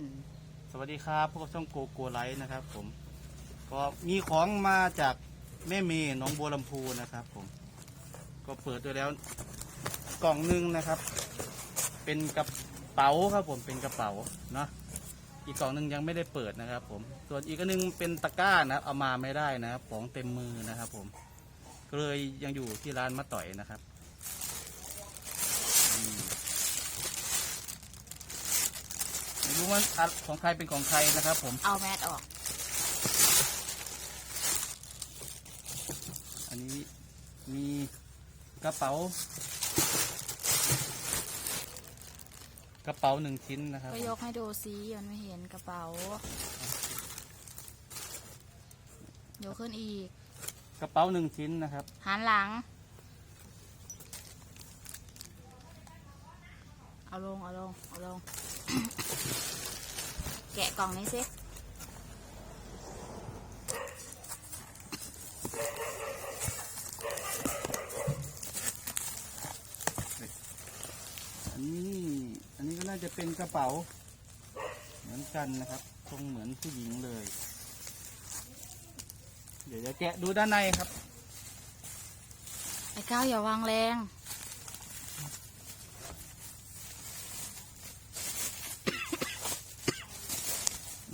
นสวัสดีครับพวกบช่องโกโกไลท์นะครับ ผม ก็มีของมาจากแม่เมย์หน้องบัวลำพูนะครับ ผม ก็เปิดด้วยแล้วกล่องหนึงนะครับ เป็นกระเป๋าครับ ผมเป็นกระเป๋าเนาะอีกกล่องหนึงยังไม่ได้เปิดนะครับ ผม ส่วนอีกอันหนึงเป็นตะกร้านะครับเอามาไม่ได้นะครับของเต็มมือนะครับ ผมก็เลยยังอยู่ที่ร้านมาต่อยนะครับอืมไม่ รู้ว่าอันของใครเป็นของใครนะครับ ผม เอาแมสออก อันนี้มีกระเป๋า กระเป๋าหนึ่งชิ้นนะครับ ก็ยกให้ดูซิมันไม่เห็นกระเป๋า ยกขึ้นอีก กระเป๋าหนึ่งชิ้นนะครับ หันหลัง เอาลง เอาลง เอาลง แกะกล่องนี้สิอันนี้อันนี้ก็น่าจะเป็นกระเป๋า เหมือนกันนะครับทรงเหมือนผู้หญิงเลย เดี๋ยวจะแกะดูด้านในครับ ไอ้ก้าวอย่าวางแรง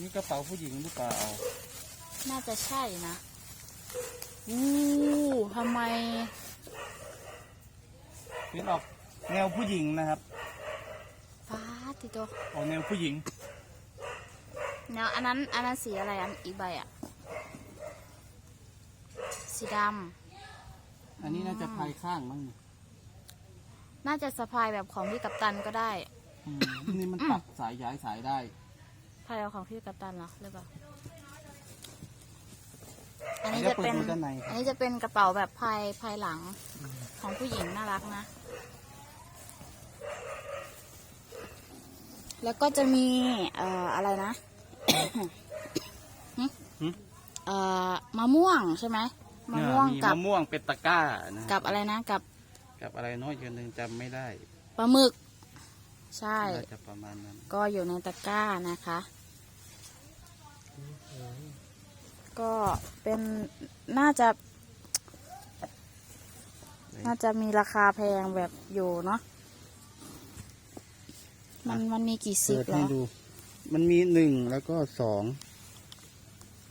นี่กระเป๋าผู้หญิงหรือเปล่า น่าจะใช่นะอู้ทำไม เป็นออกแนวผู้หญิงนะครับฟ้าติดตัวออกแนวผู้หญิง แนวอันนั้นอันนั้นสีอะไรอันอีกใบอะสีดอันนี้น่าจะพายข้างมั้งเนี่ยำน่าจะสะพายแบบของพี่กัปตันก็ได้ อืมนี่มันตัดสายย้ายสายได้ พายเอาของพี่กัปตันเหรอหรือเปล่า อันอันนี้นี้จะเปิดเป็นดูด้านในคอัรันบนี้จะเป็นกระเป๋าแบบพายพายหลังของผู้หญิงน่ารักนะ แล้วก็จะมีเอ่ออะไรนะหึหึเอ่อมะม่วงใช่ไหมมะม่วงเนี่ยกับมะม่วงเป็นตะกร้านะกับอะไรนะ กับกับอะไรน้อยอย่างหนึ่งจำไม่ได้ปลาหมึก ใช่ น่าจะประมาณนั้นก็อยู่ในตะกร้านะคะ ก็เป็นน่าจะ น่าจะมีราคาแพงแบบอยู่เนาะมันมันมีกี่สิบเปิดเหรให้อดู มันมีหนึ่งแล้วก็สอง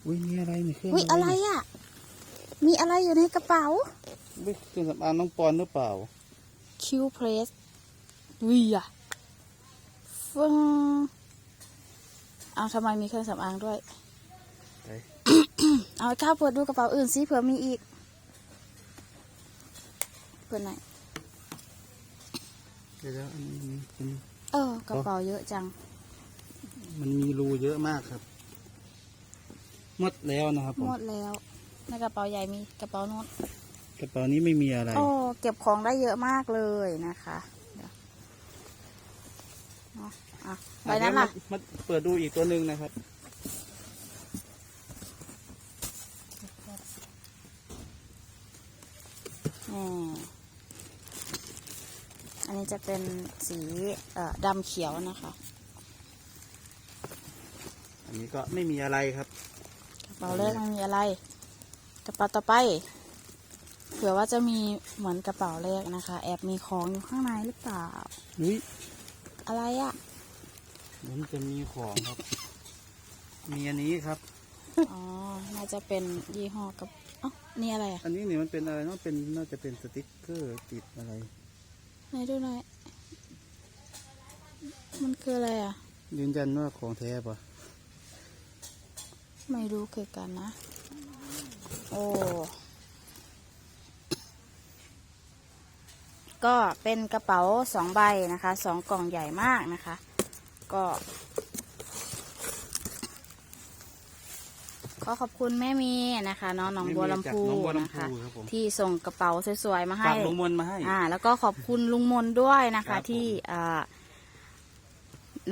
อุ้ยมีอะไรมีเครื่องอุ้ยอะไรอะ มีอะไรอยู่ในกระเป๋าเฮ้ยเครื่องสำอางน้องปอนหรือเปล่า คิวเพรสวิอะ ฟึงเอาทำไมมีเครื่องสำอางด้วยไปเอาข้าวเปิดดูกระเป๋าอื่นสิเผื่อมีอีกเผื่อไหนอยเดี๋ยวๆอันนี้มีเป็นเออกระเป๋าเยอะจัง มันมีรูเยอะมากครับหมดแล้วนะครับผมหมดแล้ว ในกระเป๋าใหญ่มีกระเป๋าโน้นกระเป๋านี้ไม่มีอะไร โอ้เก็บของได้เยอะมากเลยนะคะ เดี๋ยวเอาอะใบนั้นล่ะเดี๋ยวมามาเปิดดูอีกตัวหนึ่งนะครับ อืมอันนี้จะเป็นสีเอ่อดำเขียวนะคะอันนี้ก็ไม่มีอะไรครับ กระเป๋าแรกไม่มีอะไร กระเป๋าต่อไป เผื่อว่าจะมีเหมือนกระเป๋าแรกนะคะ แอบมีของอยู่ข้างในหรือเปล่าอุ้ย อะไรอะเหมันจะมีของครับ มีอันนี้ครับ อ๋อ น่าจะเป็นยี่ห้อกับอ๋อนี่อะไรอะอันนี้นี่มันเป็นอะไรเนาะเป็นน่าจะเป็นสติกเกอร์ติดอะไรไหนดูหน่อย มันคืออะไรอะยืนยันว่าของแท้ปะไม่รู้คือกันนะ โอ้ ก็เป็นกระเป๋าสองใบนะคะสองกล่องใหญ่มากนะคะ ก็ ขอขอบคุณแม่มีนะคะน้องหนองบัวลำพูน้องบัวนะลำพูคะ ครับผม ที่ส่งกระเป๋าสวยๆมาให้ ฝากลุงมนต์มาให้ อ่าแล้วก็ขอบคุณลุงมนด้วยนะครัคะบผม ที่อ่า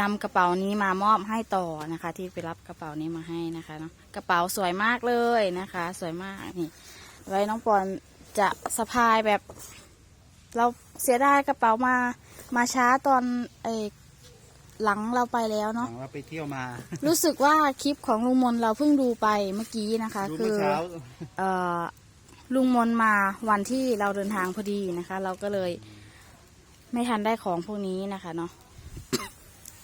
นำกระเป๋านี้มามอบให้ต่อนะคะ ที่ไปรับกระเป๋านี้มาให้นะคะเนาะกระเป๋าสวยมากเลยนะคะ สวยมากนี่ ไว้น้องปอนจะสะพายแบบ เราเสียดายกระเป๋ามามาช้าตอนไอหลังเราไปแล้วหลัเนาะงว่าไปเที่ยวมารู้สึกว่าคลิปของลุงมนเราเพิ่งดูไปเมื่อกี้นะคะ ดูคืเมื่ออเช้าเอ่อลุงมนมาวันที่เราเดินทางพอดีนะคะ เราก็เลยไม่ทันได้ของพวกนี้นะคะเนาะ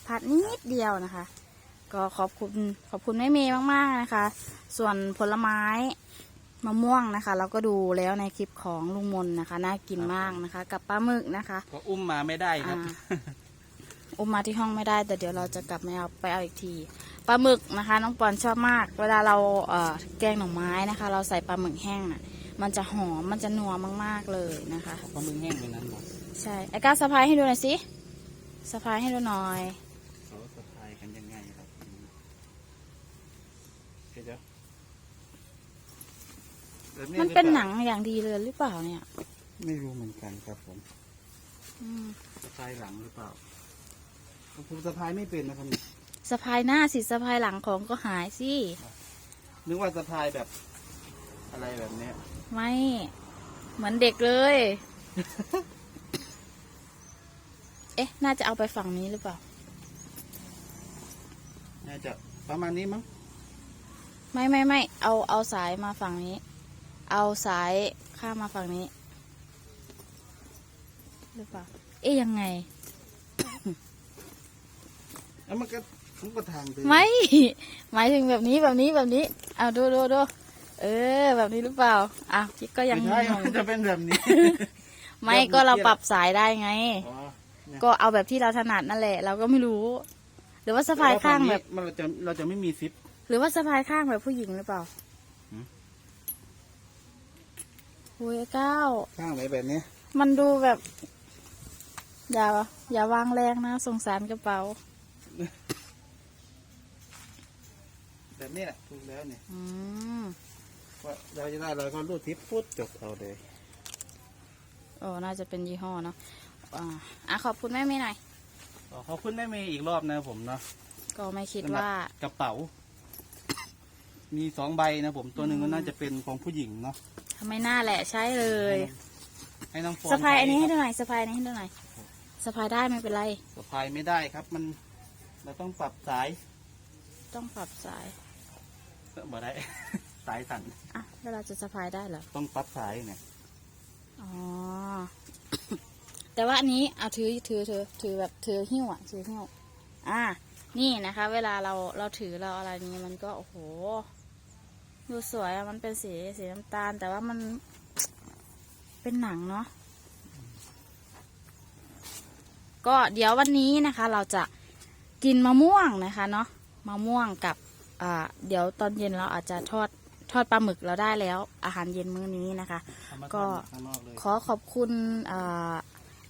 ผัดนิดเดียวนะคะ ก็ขอบคุณขอบคุณแม่เมย์มากๆนะคะ ส่วนผลไม้ มะม่วงนะคะ เราก็ดูแล้วในคลิปของลุงมนนะคะ น่ากินมากนะคะ กับปลาหมึกนะคะก็อุ้มมาไม่ได้ครับอ่าอุ้มมาที่ห้องไม่ได้ แต่เดี๋ยวเราจะกลับมาเอาไปเอาอีกทีปลาหมึกนะคะ น้องปอนชอบมาก เวลาเราเอ่อแกงหน่อไม้นะคะ เราใส่ปลาหมึกแห้งน่ะ มันจะหอมมันจะนัวมาก ๆเลยนะคะเพราะมึงแห้งไปนั้นหรอใช่ไอ้ก้าวสะพายให้ดูหน่อยสิสะพายให้ดูหน่อย เขาสะพายกันยังไงครับเดี๋ยว แบบมันเป็นหนังอย่างดีเลยหรือเปล่าเนี่ย ไม่รู้เหมือนกันครับผมอืมสะพายหลังหรือเปล่าผมสะพายไม่เป็นนะครับเนี่ยสะพายหน้าสิสะพายหลังของก็หายสินึกว่าสะพายแบบ อะไรแบบเนี้ยไม่ เหมือนเด็กเลย เอ๊ะ น่าจะเอาไปฝั่งนี้หรือเปล่า น่าจะประมาณนี้มั้งไม่ไม่ไม่เอาเอาสายมาฝั่งนี้ เอาสายข้ามมาฝั่งนี้ หรือเปล่า เอ๊ะยังไง แล้วมันก็มันก็ทางเดินไม่ หมายถึงแบบนี้แบบนี้แบบนี้ เอาดูดูดูเออ แบบนี้หรือเปล่าอ้าวพี่ก็ยังไม่ใช่งงมันจะเป็นแบบนี้ ไม่ก็เราปรับสายได้ไง อ๋อเนี่ยก็เอาแบบที่เราถนัดนั่นแหละ เราก็ไม่รู้ หรือว่าสะพายข้างแบบมันเราจะเราจะไม่มีซิปหรือว่าสะพายข้างแบบผู้หญิงหรือเปล่า หืม โอ้ยเก้า ข้างไหนแบบนี้ มันดูแบบ อย่า อย่าวางแรงนะ สงสารกระเป๋า แบบนี้แหละถูกแล้วเนี่ยอืมว่าเราจะได้เราก็รูดทิปพุดจบเอาเลยโอ้น่าจะเป็นยี่ห้อเนาะอ่าอะขอบคุณแม่เมย์หน่อยขอบคุณแม่เมย์อีกรอบนะผมเนาะก็ไม่คิดสำหรับว่า กระเป๋า มีสองใบนะผมตัวหนึ่งก็น่าจะเป็นของผู้หญิงเนาะทำ ไมหน้าแหละใช้เลยให้น้องฟอนสะพายอันนี้ให้ใช้ดูครับหน่อยสะพายอันนี้ให้ดูหน่อยสะพายได้ไม่เป็นไร สะพายไม่ได้ครับ มันเราต้องปรับสายต้องปรับสายเออบ่ได้ สายสั่นอะแล้วเราจะสะพายได้เหรอต้องปรับสายเนี่ยอ๋อแต่ว่าอันนี้เอาถือถือถือถือแบบถือหิ้วอะถือหิ้วอ่านี่นะคะ เวลาเราเราถือเราอะไรนี้มันก็โอ้โห ดูสวยอะมันเป็นสีสีน้ำตาล แต่ว่ามันเป็นหนังเนาะก็เดี๋ยววันนี้นะคะ เราจะกินมะม่วงนะคะเนาะมะม่วงกับอ่าเดี๋ยวตอนเย็นเราอาจจะทอดทอดปลาหมึกเราได้แล้ว อาหารเย็นมื้อนี้นะคะเอามาก็ทำข้างนอกเลยขอขอบคุณอ่า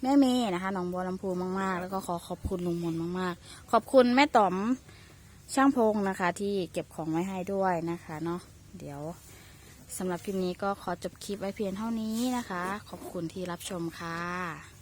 แม่เมย์นะคะหนองบัวลำพูมากๆ แล้วก็ขอขอบคุณลุงมนมากๆ ขอบคุณแม่ต๋อมช่างพงนะคะ ที่เก็บของไว้ให้ด้วยนะคะเนาะ เดี๋ยวสำหรับคลิปนี้ก็ขอจบคลิปไว้เพียงเท่านี้นะคะ ขอบคุณที่รับชมค่ะ